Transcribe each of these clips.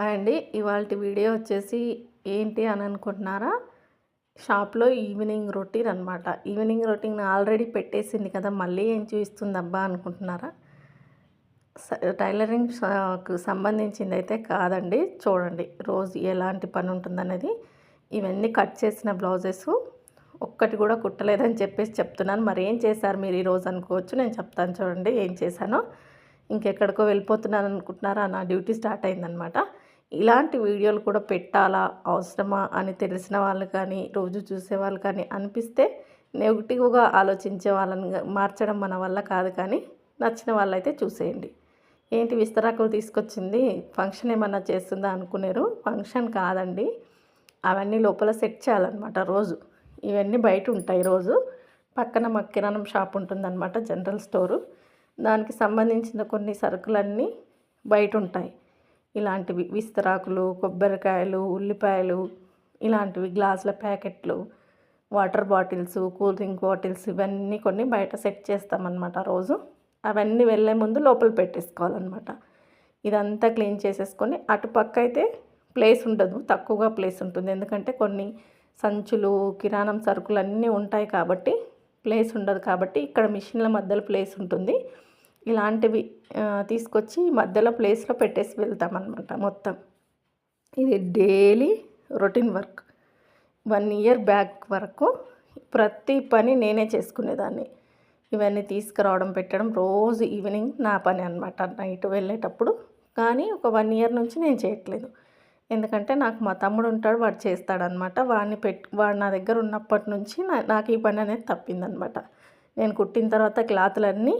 అండి ఇవాళ వీడియో వచ్చేసి ఏంటి అని అనుకుంటున్నారా? షాప్లో ఈవినింగ్ రొటీన్ అనమాట ఈవినింగ్ రొటీన్ ఆల్రెడీ పెట్టేసింది కదా మళ్ళీ ఏం చూపిస్తుంది అబ్బా అనుకుంటున్నారా? స- టైలరింగ్ సంబంధించింది అయితే కాదండి. చూడండి రోజు ఎలాంటి పని ఉంటుందనేది. ఇవన్నీ కట్ చేసిన బ్లౌజెస్. ఒక్కటి కూడా కుట్టలేదని చెప్పేసి చెప్తున్నాను. మరి ఏం చేశారు మీరు ఈరోజు అనుకోవచ్చు నేను చెప్తాను చూడండి ఏం చేశానో. ఇంకెక్కడికో వెళ్ళిపోతున్నాను అనుకుంటున్నారా? నా డ్యూటీ స్టార్ట్ అయిందనమాట ఇలాంటి వీడియోలు కూడా పెట్టాలా? అవసరమా? అని తెలిసిన వాళ్ళు కానీ రోజు చూసే వాళ్ళు కానీ అనిపిస్తే నెగిటివ్గా ఆలోచించే వాళ్ళని మార్చడం మన వల్ల కాదు కానీ నచ్చిన వాళ్ళైతే చూసేయండి. ఏంటి విస్తరాకులు తీసుకొచ్చింది? ఫంక్షన్ ఏమన్నా చేస్తుందా అనుకునేరు? ఫంక్షన్ కాదండి. అవన్నీ లోపల సెట్ చేయాలన్నమాట రోజు. ఇవన్నీ బయట ఉంటాయి రోజు. పక్కన మా కిరాణం షాప్ ఉంటుందన్నమాట జనరల్ స్టోరు. దానికి సంబంధించిన కొన్ని సరుకులన్నీ బయట ఉంటాయి. ఇలాంటివి. విస్తరాకులు కొబ్బరికాయలు ఉల్లిపాయలు ఇలాంటివి గ్లాసుల ప్యాకెట్లు water bottles cool drink bottles ఇవన్నీ కొన్ని బయట సెట్ చేస్తామన్నమాట రోజు. అవన్నీ వెళ్ళే ముందు లోపల పెట్టేసుకోవాలన్నమాట. ఇదంతా క్లీన్ చేసేసుకొని అటుపక్క అయితే ప్లేస్ ఉండదు తక్కువగా ప్లేస్ ఉంటుంది. ఎందుకంటే కొన్ని సంచులు కిరాణం సరుకులు అన్నీ ఉంటాయి కాబట్టి ప్లేస్ ఉండదు కాబట్టి ఇక్కడ మిషన్ల మధ్యలో ప్లేస్ ఉంటుంది. ఇలాంటివి తీసుకొచ్చి మధ్యలో ప్లేస్లో పెట్టేసి వెళ్తామన్నమాట మొత్తం. ఇది daily routine work one year back వరకు ప్రతి పని నేనే చేసుకునేదాన్ని. ఇవన్నీ తీసుకురావడం పెట్టడం రోజు ఈవినింగ్ నా పని అనమాట నైట్ వెళ్ళేటప్పుడు. కానీ ఒక వన్ ఇయర్ నుంచి నేను చేయట్లేదు. ఎందుకంటే నాకు మా తమ్ముడు ఉంటాడు వాడు చేస్తాడనమాట వాడిని పెట్ వాడు నా దగ్గర ఉన్నప్పటి నుంచి నా నాకు ఈ పని అనేది తప్పిందనమాట నేను కుట్టిన తర్వాత క్లాతులన్నీ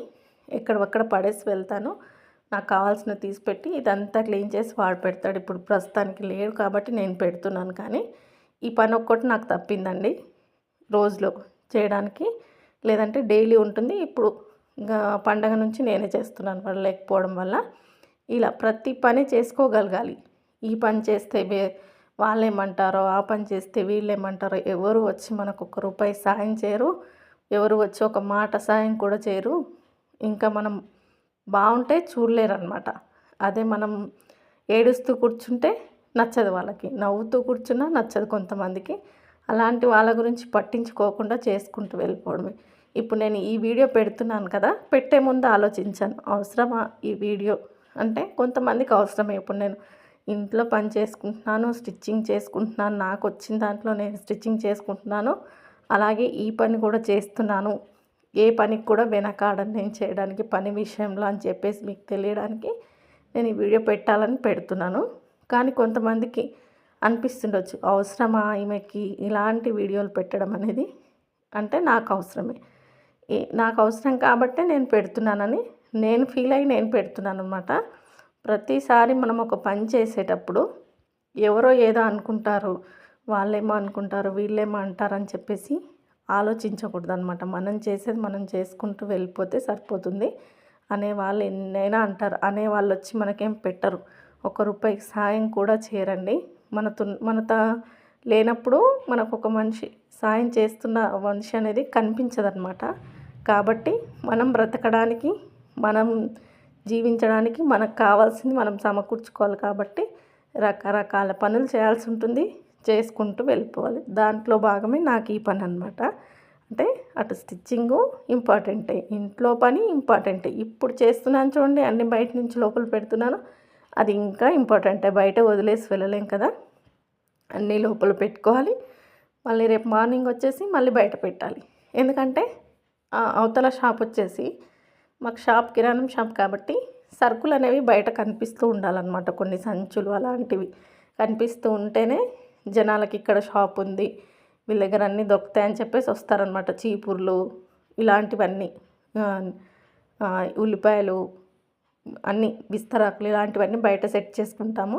ఎక్కడొక్కడ పడేసి వెళ్తాను. నాకు కావాల్సినవి తీసి పెట్టి ఇదంతా క్లీన్ చేసి వాడు పెడతాడు. ఇప్పుడు ప్రస్తుతానికి లేడు కాబట్టి నేను పెడుతున్నాను కానీ ఈ పని ఒక్కటి నాకు తప్పిందండి. రోజులో చేయడానికి లేదంటే డైలీ ఉంటుంది. ఇప్పుడు ఇంకా పండగ నుంచి నేనే చేస్తున్నాను వాళ్ళు లేకపోవడం వల్ల. ఇలా ప్రతి పని చేసుకోగలగాలి. ఈ పని చేస్తే వాళ్ళు ఏమంటారో ఆ పని చేస్తే వీళ్ళు ఏమంటారో ఎవరు వచ్చి మనకు ఒక రూపాయి సాయం చేయరు. ఎవరు వచ్చి ఒక మాట సాయం కూడా చేయరు. ఇంకా మనం బాగుంటే చూడలేరనమాట అదే మనం ఏడుస్తూ కూర్చుంటే నచ్చదు వాళ్ళకి. నవ్వుతూ కూర్చున్నా నచ్చదు కొంతమందికి. అలాంటి వాళ్ళ గురించి పట్టించుకోకుండా చేసుకుంటూ వెళ్ళిపోవడమే. ఇప్పుడు నేను ఈ వీడియో పెడుతున్నాను కదా పెట్టే ముందు ఆలోచించాను. అవసరమా ఈ వీడియో? అంటే కొంతమందికి అవసరమే. ఇప్పుడు నేను ఇంట్లో పని చేసుకుంటున్నాను స్టిచ్చింగ్ చేసుకుంటున్నాను నాకు వచ్చిన దాంట్లో నేను స్టిచ్చింగ్ చేసుకుంటున్నాను అలాగే ఈ పని కూడా చేస్తున్నాను. ఏ పనికి కూడా వెనకాడను నేను చేయడానికి పని విషయంలో అని చెప్పేసి మీకు తెలియడానికి నేను ఈ వీడియో పెట్టాలని పెడుతున్నాను. కానీ కొంతమందికి అనిపిస్తుండొచ్చు అవసరమా ఈమెకి ఇలాంటి వీడియోలు పెట్టడం అనేది? అంటే నాకు అవసరమే. నాకు అవసరం కాబట్టే నేను పెడుతున్నానని నేను ఫీల్ అయ్యి నేను పెడుతున్నాను అనమాట ప్రతిసారి మనం ఒక పని చేసేటప్పుడు ఎవరో ఏదో అనుకుంటారు వాళ్ళేమో అనుకుంటారు వీళ్ళేమో అంటారని చెప్పేసి ఆలోచించకూడదు అనమాట మనం చేసేది మనం చేసుకుంటూ వెళ్ళిపోతే సరిపోతుంది అనే వాళ్ళు ఎన్నైనా అంటారు. అనే వాళ్ళు వచ్చి మనకేం పెట్టరు. ఒక రూపాయి సాయం కూడా చేయరండి. మనతో మనత లేనప్పుడు మనకు ఒక మనిషి సాయం చేస్తున్న మనిషి అనేది కనిపించదన్నమాట. కాబట్టి మనం బ్రతకడానికి మనం జీవించడానికి మనకు కావాల్సింది మనం సమకూర్చుకోవాలి కాబట్టి రకరకాల పనులు చేయాల్సి ఉంటుంది. చేసుకుంటూ వెళ్ళిపోవాలి. దాంట్లో భాగమే నాకు ఈ పని అనమాట అంటే అటు స్టిచ్చింగు ఇంపార్టెంటే. ఇంట్లో పని ఇంపార్టెంటే. ఇప్పుడు చేస్తున్నాను చూడండి అన్ని బయట నుంచి లోపల పెడుతున్నాను. అది ఇంకా ఇంపార్టెంటే. బయట వదిలేసి వెళ్ళలేం కదా. అన్నీ లోపల పెట్టుకోవాలి. మళ్ళీ రేపు మార్నింగ్ వచ్చేసి మళ్ళీ బయట పెట్టాలి. ఎందుకంటే అవతల షాప్ వచ్చేసి మాకు షాప్ కిరాణం షాప్ కాబట్టి సరుకులు అనేవి బయట కనిపిస్తూ ఉండాలన్నమాట. కొన్ని సంచులు అలాంటివి కనిపిస్తూ ఉంటేనే జనాలకి ఇక్కడ షాప్ ఉంది. వీళ్ళ దగ్గర అన్నీ దొరుకుతాయని చెప్పేసి వస్తారనమాట చీపుర్లు ఇలాంటివన్నీ. ఉల్లిపాయలు అన్నీ విస్తరాకులు ఇలాంటివన్నీ బయట సెట్ చేసుకుంటాము.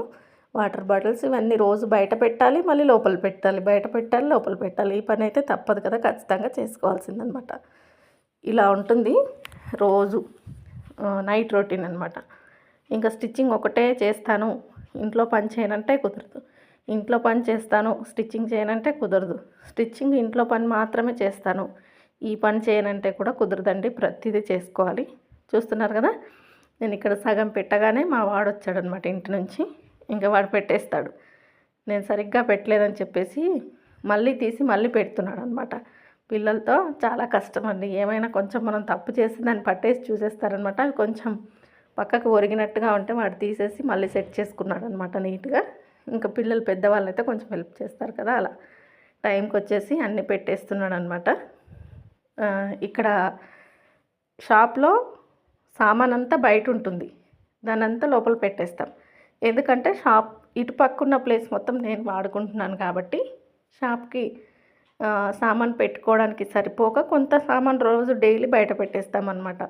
వాటర్ బాటిల్స్ ఇవన్నీ రోజు బయట పెట్టాలి మళ్ళీ లోపల పెట్టాలి. బయట పెట్టాలి లోపల పెట్టాలి. ఈ పని అయితే తప్పదు కదా ఖచ్చితంగా చేసుకోవాల్సిందనమాట ఇలా ఉంటుంది రోజు నైట్ రొటీన్ అనమాట ఇంకా స్టిచ్చింగ్ ఒకటే చేస్తాను. ఇంట్లో పని చేయనంటే కుదరదు. ఇంట్లో పని చేస్తాను స్టిచ్చింగ్ చేయనంటే కుదరదు. స్టిచ్చింగ్ ఇంట్లో పని మాత్రమే చేస్తాను. ఈ పని చేయనంటే కూడా కుదరదండి ప్రతిదీ చేసుకోవాలి. చూస్తున్నారు కదా? నేను ఇక్కడ సగం పెట్టగానే మా వాడు వచ్చాడనమాట ఇంటి నుంచి. ఇంకా వాడు పెట్టేస్తాడు. నేను సరిగ్గా పెట్టలేదని చెప్పేసి మళ్ళీ తీసి మళ్ళీ పెడుతున్నాడు అనమాట పిల్లలతో చాలా కష్టం అండి ఏమైనా కొంచెం మనం తప్పు చేసి దాన్ని పట్టేసి చూసేస్తారనమాట. అవి కొంచెం పక్కకు ఒరిగినట్టుగా ఉంటే వాడు తీసేసి మళ్ళీ సెట్ చేసుకున్నాడు అనమాట నీట్గా. ఇంకా పిల్లలు పెద్దవాళ్ళు అయితే కొంచెం హెల్ప్ చేస్తారు కదా అలా. టైంకి వచ్చేసి అన్నీ పెట్టేస్తున్నాడు అనమాట ఇక్కడ షాప్లో సామాన్ అంతా బయట ఉంటుంది దాని అంతా లోపల పెట్టేస్తాం. ఎందుకంటే షాప్ ఇటు పక్కన్న ప్లేస్ మొత్తం నేను వాడుకుంటున్నాను కాబట్టి షాప్కి సామాన్ పెట్టుకోవడానికి సరిపోక కొంత సామాన్ రోజు డైలీ బయట పెట్టేస్తామన్నమాట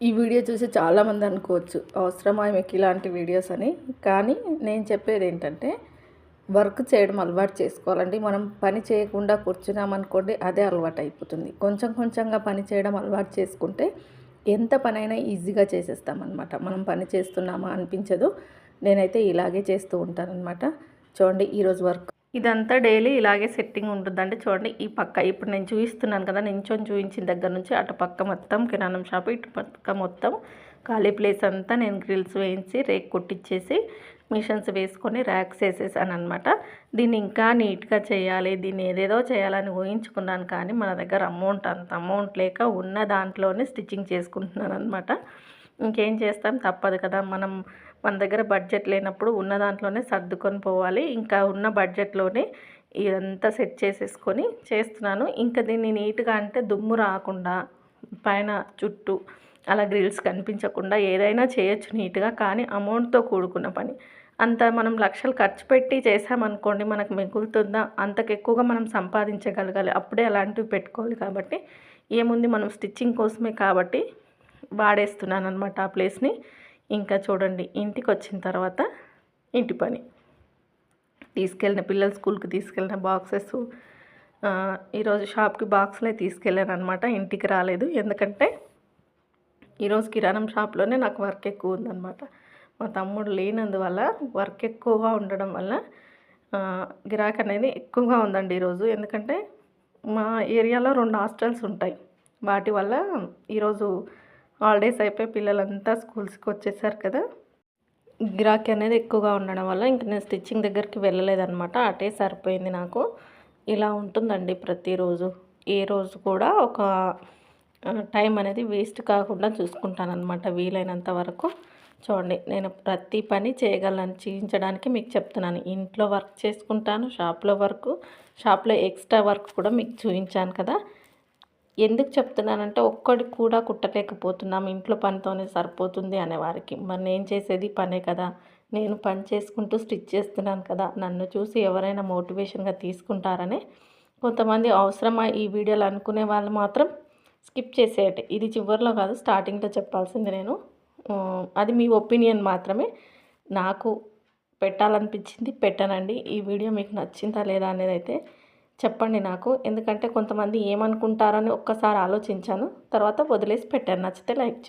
ఈ వీడియో చూసి చాలామంది అనుకోవచ్చు అవసరమా మీకు ఇలాంటి వీడియోస్ అని. కానీ నేను చెప్పేది ఏంటంటే వర్క్ చేయడం అలవాటు చేసుకోవాలండి. మనం పని చేయకుండా కూర్చున్నామనుకోండి అదే అలవాటు అయిపోతుంది. కొంచెం కొంచెంగా పని చేయడం అలవాటు చేసుకుంటే ఎంత పనైనా ఈజీగా చేసేస్తామన్నమాట. మనం పని చేస్తున్నామా అనిపించదు. నేనైతే ఇలాగే చేస్తూ ఉంటానన్నమాట. చూడండి ఈరోజు వర్క్ ఇదంతా డైలీ ఇలాగే సెట్టింగ్ ఉంటుందండి. చూడండి ఈ పక్క ఇప్పుడు నేను చూపిస్తున్నాను కదా నించొని చూపించిన దగ్గర నుంచి అటు పక్క మొత్తం కిరాణం షాప్ ఇటు పక్క మొత్తం ఖాళీ ప్లేస్ అంతా నేను గ్రిల్స్ వేయించి రేక్ కొట్టించేసి మిషన్స్ వేసుకొని ర్యాక్స్ వేసేసాను అనమాట దీన్ని ఇంకా నీట్గా చేయాలి దీన్ని ఏదేదో చేయాలని ఊహించుకున్నాను కానీ మన దగ్గర అమౌంట్ అంత అమౌంట్ లేక ఉన్న దాంట్లోనే స్టిచ్చింగ్ చేసుకుంటున్నాను అనమాట ఇంకేం చేస్తాం? తప్పదు కదా మనం మన దగ్గర బడ్జెట్ లేనప్పుడు ఉన్న దాంట్లోనే సర్దుకొని పోవాలి. ఇంకా ఉన్న బడ్జెట్లోనే ఇదంతా సెట్ చేసేసుకొని చేస్తున్నాను. ఇంకా దీన్ని నీట్గా అంటే దుమ్ము రాకుండా పైన చుట్టూ అలా గ్రిల్స్ కనిపించకుండా ఏదైనా చేయొచ్చు నీట్గా కానీ అమౌంట్తో కూడుకున్న పని. అంత మనం లక్షలు ఖర్చు పెట్టి చేసామనుకోండి మనకు మిగులుతుందా? అంతకు ఎక్కువగా మనం సంపాదించగలగాలి. అప్పుడే అలాంటివి పెట్టుకోవాలి కాబట్టి ఏముంది? మనం స్టిచ్చింగ్ కోసమే కాబట్టి వాడేస్తున్నాను అనమాట ఆ ప్లేస్ని. ఇంకా చూడండి ఇంటికి వచ్చిన తర్వాత ఇంటి పని. తీసుకెళ్ళిన పిల్లలు స్కూల్కి తీసుకెళ్ళిన బాక్సెస్ ఈరోజు షాప్కి బాక్స్లే తీసుకెళ్ళాను అనమాట ఇంటికి రాలేదు. ఎందుకంటే ఈరోజు కిరాణం షాప్లోనే నాకు వర్క్ ఎక్కువ ఉందన్నమాట. మా తమ్ముడు లేనందువల్ల వర్క్ ఎక్కువగా ఉండడం వల్ల గిరాక్ అనేది ఎక్కువగా ఉందండి ఈరోజు. ఎందుకంటే మా ఏరియాలో రెండు హాస్టల్స్ ఉంటాయి. వాటి వల్ల ఈరోజు హాలిడేస్ అయిపోయి పిల్లలంతా స్కూల్స్కి వచ్చేసారు కదా. గిరాకీ అనేది ఎక్కువగా ఉండడం వల్ల ఇంక నేను స్టిచ్చింగ్ దగ్గరికి వెళ్ళలేదనమాట అటే సరిపోయింది నాకు. ఇలా ఉంటుందండి ప్రతిరోజు. ఏ రోజు కూడా ఒక టైం అనేది వేస్ట్ కాకుండా చూసుకుంటానమాట వీలైనంత వరకు. చూడండి నేను ప్రతి పని చేయగలను చేయించడానికి మీకు చెప్తున్నాను. ఇంట్లో వర్క్ చేసుకుంటాను షాప్లో వర్క్ షాప్లో ఎక్స్ట్రా వర్క్ కూడా మీకు చూపించాను కదా. ఎందుకు చెప్తున్నానంటే ఒక్కడి కూడా కుట్టలేకపోతున్నాం. ఇంట్లో పనితోనే సరిపోతుంది అనేవారికి. మరి నేను చేసేది పనే కదా. నేను పని చేసుకుంటూ స్టిచ్ చేస్తున్నాను కదా. నన్ను చూసి ఎవరైనా మోటివేషన్గా తీసుకుంటారని కొంతమంది అవసరమా ఈ వీడియోలు అనుకునే వాళ్ళు మాత్రం స్కిప్ చేసేయట. ఇది చివరిలో కాదు స్టార్టింగ్లో చెప్పాల్సింది నేను. అది మీ ఒపీనియన్ మాత్రమే. నాకు పెట్టాలనిపించింది పెట్టానండి. ఈ వీడియో మీకు నచ్చిందా లేదా అనేది అయితే చెప్పండి నాకు. ఎందుకంటే కొంతమంది ఏమనుకుంటారని ఒక్కసారి ఆలోచించాను. తర్వాత వదిలేసి పెట్టాను నచ్చితే లైక్ చేయండి.